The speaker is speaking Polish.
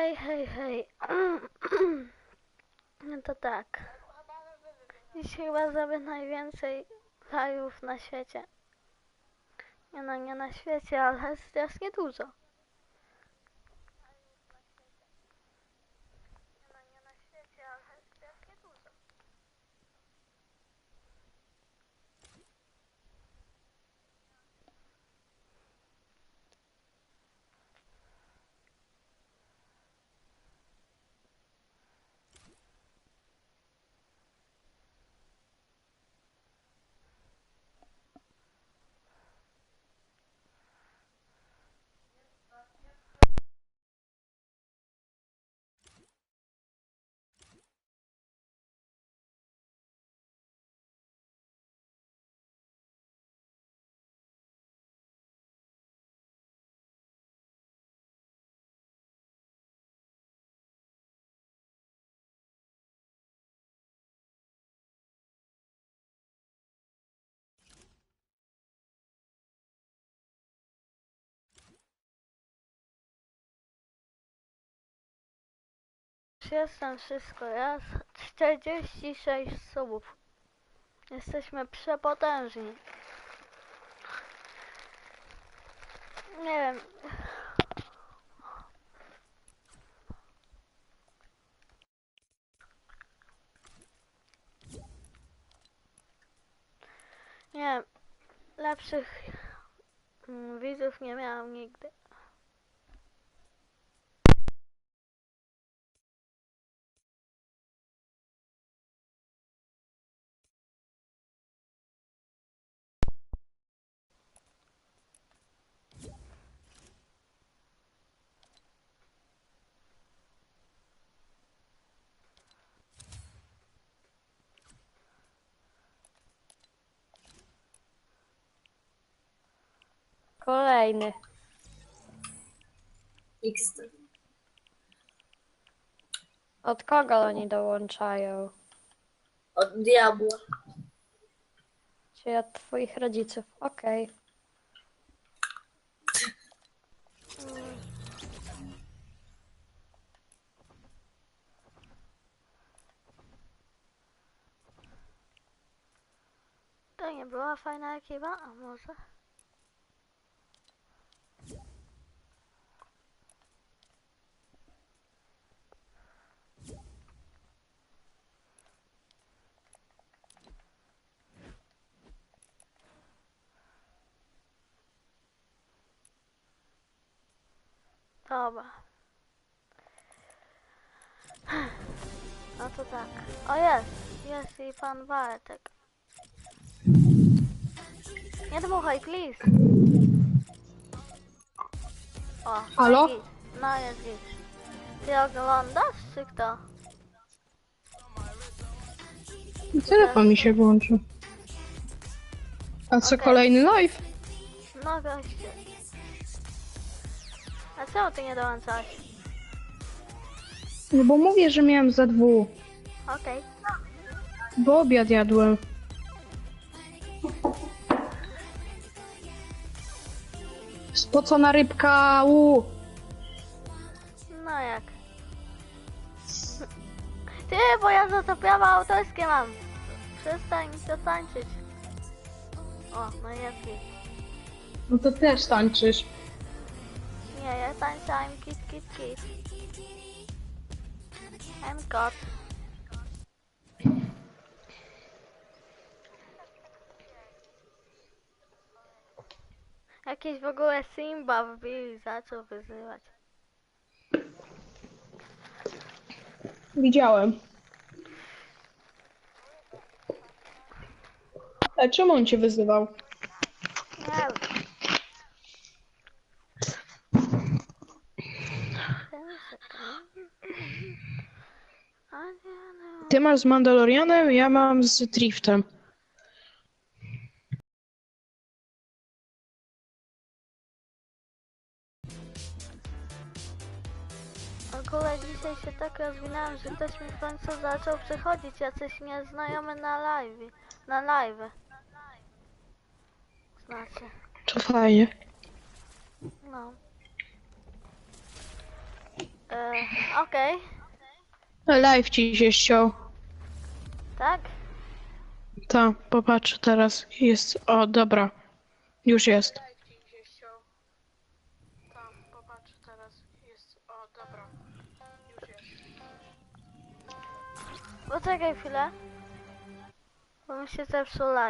Hej, hej, hej. No to tak. Dziś chyba zrobię najwięcej live'ów na świecie. Nie no, nie na świecie, ale strasznie dużo. Jestem wszystko raz. 46 subów. Jesteśmy przepotężni. Nie wiem. Nie. Lepszych mm, widzów nie miałam nigdy. Kolejny. X. Od kogo oni dołączają? Od diabła. Czyli od twoich rodziców. Okej. To nie była fajna ekipa, a może? Dobra. No to tak. O jest! Jest i pan Bartek. Nie dmuchaj, please. O, Halo? jest git. No jest git. Ty oglądasz, czy kto? Telefon mi się włączył. A co, Okej. kolejny live? No goście. A czemu ty nie dołączałeś? No bo mówię, że miałem za dwóch. Okej. Bo obiad jadłem. Spocona rybka, u. No jak? Ty, bo ja za to prawa autorskie mam. Przestań to tańczyć. O, no jest git. No to też tańczysz. Nie, ja tańczę I'm kit kit kit. I'm god. Jakieś w ogóle Simba wbił i zaczął wyzywać. Widziałem. A czemu on cię wyzywał? Nie wiem. Ty masz z Mandalorianem, ja mam z Driftem. Ogóle dzisiaj się tak rozwinąłem, że ktoś mi w końcu zaczął przychodzić, jacyś nieznajomy na live. Na live. Znaczy, To fajnie. no. E, Okej, Live ci się ściął. tak? Ta, popatrz teraz. Jest. O, dobra. Już jest. Live ci się ściął. Ta, popatrz teraz. Jest. O, dobra. Już jest. Poczekaj chwilę. Bo mi się zepsuł live.